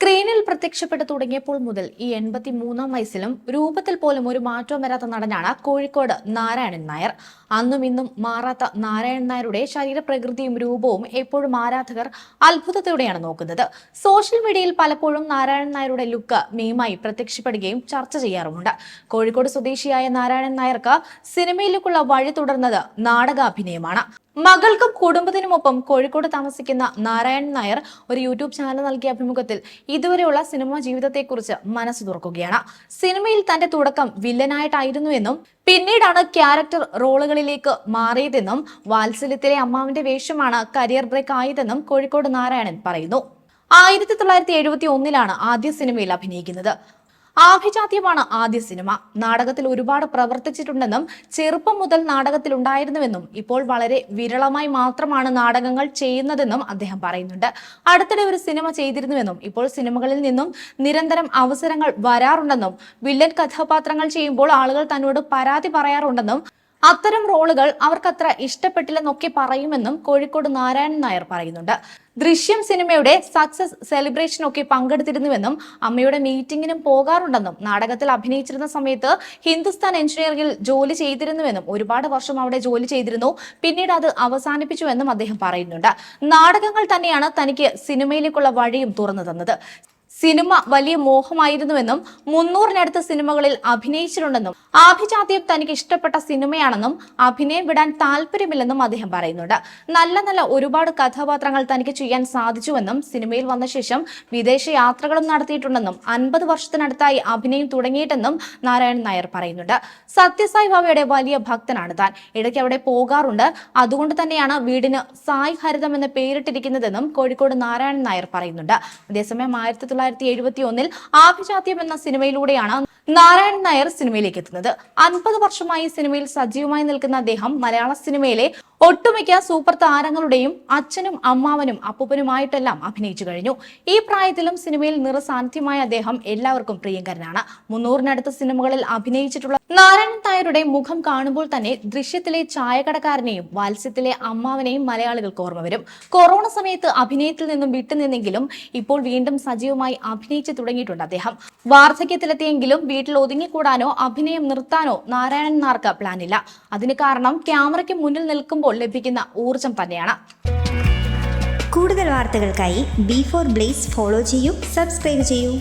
സ്ക്രീനിൽ പ്രത്യക്ഷപ്പെട്ടു തുടങ്ങിയപ്പോൾ മുതൽ ഈ എൺപത്തി മൂന്നാം വയസ്സിലും രൂപത്തിൽ പോലും ഒരു മാറ്റവും വരാത്ത നടനാണ് കോഴിക്കോട് നാരായണൻ നായർ. അന്നും ഇന്നും മാറാത്ത നാരായണൻ നായരുടെ ശരീരപ്രകൃതിയും രൂപവും എപ്പോഴും ആരാധകർ അത്ഭുതത്തോടെയാണ് നോക്കുന്നത്. സോഷ്യൽ മീഡിയയിൽ പലപ്പോഴും നാരായണൻ നായരുടെ ലുക്ക് മീമായി പ്രത്യക്ഷപ്പെടുകയും ചർച്ച ചെയ്യാറുമുണ്ട്. കോഴിക്കോട് സ്വദേശിയായ നാരായണൻ നായർക്ക് സിനിമയിലേക്കുള്ള വഴി തുടർന്നത് നാടകാഭിനയമാണ്. മകൾക്കും കുടുംബത്തിനുമൊപ്പം കോഴിക്കോട് താമസിക്കുന്ന നാരായണൻ നായർ ഒരു യൂട്യൂബ് ചാനൽ നൽകിയ അഭിമുഖത്തിൽ ഇതുവരെയുള്ള സിനിമാ ജീവിതത്തെക്കുറിച്ച് മനസ്സ് തുറക്കുകയാണ്. സിനിമയിൽ തന്റെ തുടക്കം വില്ലനായിട്ടായിരുന്നു എന്നും പിന്നീടാണ് ക്യാരക്ടർ റോളുകളിലേക്ക് മാറിയതെന്നും വാത്സല്യത്തിലെ അമ്മാവിന്റെ വേഷമാണ് കരിയർ ബ്രേക്ക് ആയതെന്നും കോഴിക്കോട് നാരായണൻ പറയുന്നു. ആയിരത്തി തൊള്ളായിരത്തി എഴുപത്തി ഒന്നിലാണ് ആദ്യ സിനിമയിൽ അഭിനയിക്കുന്നത്. ആഭിജാത്യമാണ് ആദ്യ സിനിമ. നാടകത്തിൽ ഒരുപാട് പ്രവർത്തിച്ചിട്ടുണ്ടെന്നും ചെറുപ്പം മുതൽ നാടകത്തിൽ ഉണ്ടായിരുന്നുവെന്നും ഇപ്പോൾ വളരെ വിരളമായി മാത്രമാണ് നാടകങ്ങൾ ചെയ്യുന്നതെന്നും അദ്ദേഹം പറയുന്നുണ്ട്. അടുത്തിടെ ഒരു സിനിമ ചെയ്തിരുന്നുവെന്നും ഇപ്പോൾ സിനിമകളിൽ നിന്നും നിരന്തരം അവസരങ്ങൾ വരാറുണ്ടെന്നും വില്ലൻ കഥാപാത്രങ്ങൾ ചെയ്യുമ്പോൾ ആളുകൾ തന്നോട് പരാതി പറയാറുണ്ടെന്നും അത്തരം റോളുകൾ അവർക്കത്ര ഇഷ്ടപ്പെട്ടില്ലെന്നൊക്കെ പറയുമെന്നും കോഴിക്കോട് നാരായണൻ നായർ പറയുന്നുണ്ട്. ദൃശ്യം സിനിമയുടെ സക്സസ് സെലിബ്രേഷനൊക്കെ പങ്കെടുത്തിരുന്നുവെന്നും അമ്മയുടെ മീറ്റിംഗിനും പോകാറുണ്ടെന്നും നാടകത്തിൽ അഭിനയിച്ചിരുന്ന സമയത്ത് ഹിന്ദുസ്ഥാൻ എഞ്ചിനീയറിംഗിൽ ജോലി ചെയ്തിരുന്നുവെന്നും ഒരുപാട് വർഷം അവിടെ ജോലി ചെയ്തിരുന്നു. പിന്നീട് അത് അവസാനിപ്പിച്ചുവെന്നും അദ്ദേഹം പറയുന്നുണ്ട്. നാടകങ്ങൾ തന്നെയാണ് തനിക്ക് സിനിമയിലേക്കുള്ള വഴിയും തുറന്നു തന്നത്. സിനിമ വലിയ മോഹമായിരുന്നുവെന്നും മുന്നൂറിനടുത്ത് സിനിമകളിൽ അഭിനയിച്ചിട്ടുണ്ടെന്നും ആഭിജാത്യം തനിക്ക് ഇഷ്ടപ്പെട്ട സിനിമയാണെന്നും അഭിനയം വിടാൻ താല്പര്യമില്ലെന്നും അദ്ദേഹം പറയുന്നുണ്ട്. നല്ല നല്ല ഒരുപാട് കഥാപാത്രങ്ങൾ തനിക്ക് ചെയ്യാൻ സാധിച്ചുവെന്നും സിനിമയിൽ വന്ന ശേഷം വിദേശ യാത്രകളും നടത്തിയിട്ടുണ്ടെന്നും അൻപത് വർഷത്തിനടുത്തായി അഭിനയം തുടങ്ങിയിട്ടെന്നും നാരായണൻ നായർ പറയുന്നുണ്ട്. സത്യസായി ബാബയുടെ വലിയ ഭക്തനാണ് താൻ. ഇടയ്ക്ക് അവിടെ പോകാറുണ്ട്. അതുകൊണ്ട് തന്നെയാണ് വീടിന് സായ് ഹരിതം എന്ന് പേരിട്ടിരിക്കുന്നതെന്നും കോഴിക്കോട് നാരായണൻ നായർ പറയുന്നുണ്ട്. അതേസമയം ആയിരത്തി തൊള്ളായിരത്തി എഴുപത്തി ഒന്നിൽ ആഭിജാത്യം എന്ന സിനിമയിലൂടെയാണ് നാരായണൻ നായർ സിനിമയിലേക്ക് എത്തുന്നത്. അൻപത് വർഷമായി സിനിമയിൽ സജീവമായി നിൽക്കുന്ന അദ്ദേഹം മലയാള സിനിമയിലെ ഒട്ടുമിക്ക സൂപ്പർ താരങ്ങളുടെയും അച്ഛനും അമ്മാവനും അപ്പൂപ്പനുമായിട്ടെല്ലാം അഭിനയിച്ചു കഴിഞ്ഞു. ഈ പ്രായത്തിലും സിനിമയിൽ നിറസാന്നിധ്യമായ അദ്ദേഹം എല്ലാവർക്കും പ്രിയങ്കരനാണ്. മുന്നൂറിനടുത്ത് സിനിമകളിൽ അഭിനയിച്ചിട്ടുള്ള നാരായണൻ നായരുടെ മുഖം കാണുമ്പോൾ തന്നെ ദൃശ്യത്തിലെ ചായകടക്കാരനെയും വാത്സ്യത്തിലെ അമ്മാവനെയും മലയാളികൾക്ക് ഓർമ്മ വരും. കൊറോണ സമയത്ത് അഭിനയത്തിൽ നിന്നും വിട്ടുനിന്നെങ്കിലും ഇപ്പോൾ വീണ്ടും സജീവമായി അഭിനയിച്ചു തുടങ്ങിയിട്ടുണ്ട് അദ്ദേഹം. വാർദ്ധക്യത്തിലെത്തിയെങ്കിലും വീട്ടിൽ ഒതുങ്ങിക്കൂടാനോ അഭിനയം നിർത്താനോ നാരായണൻ നാർക്ക് പ്ലാനില്ല. അതിന് കാരണം ക്യാമറയ്ക്ക് മുന്നിൽ നിൽക്കുമ്പോൾ ലഭിക്കുന്ന ഊർജം തന്നെയാണ്. കൂടുതൽ വാർത്തകൾക്കായി ബി ഫോർ ബ്ലേസ് ഫോളോ ചെയ്യൂ സബ്സ്ക്രൈബ് ചെയ്യൂ.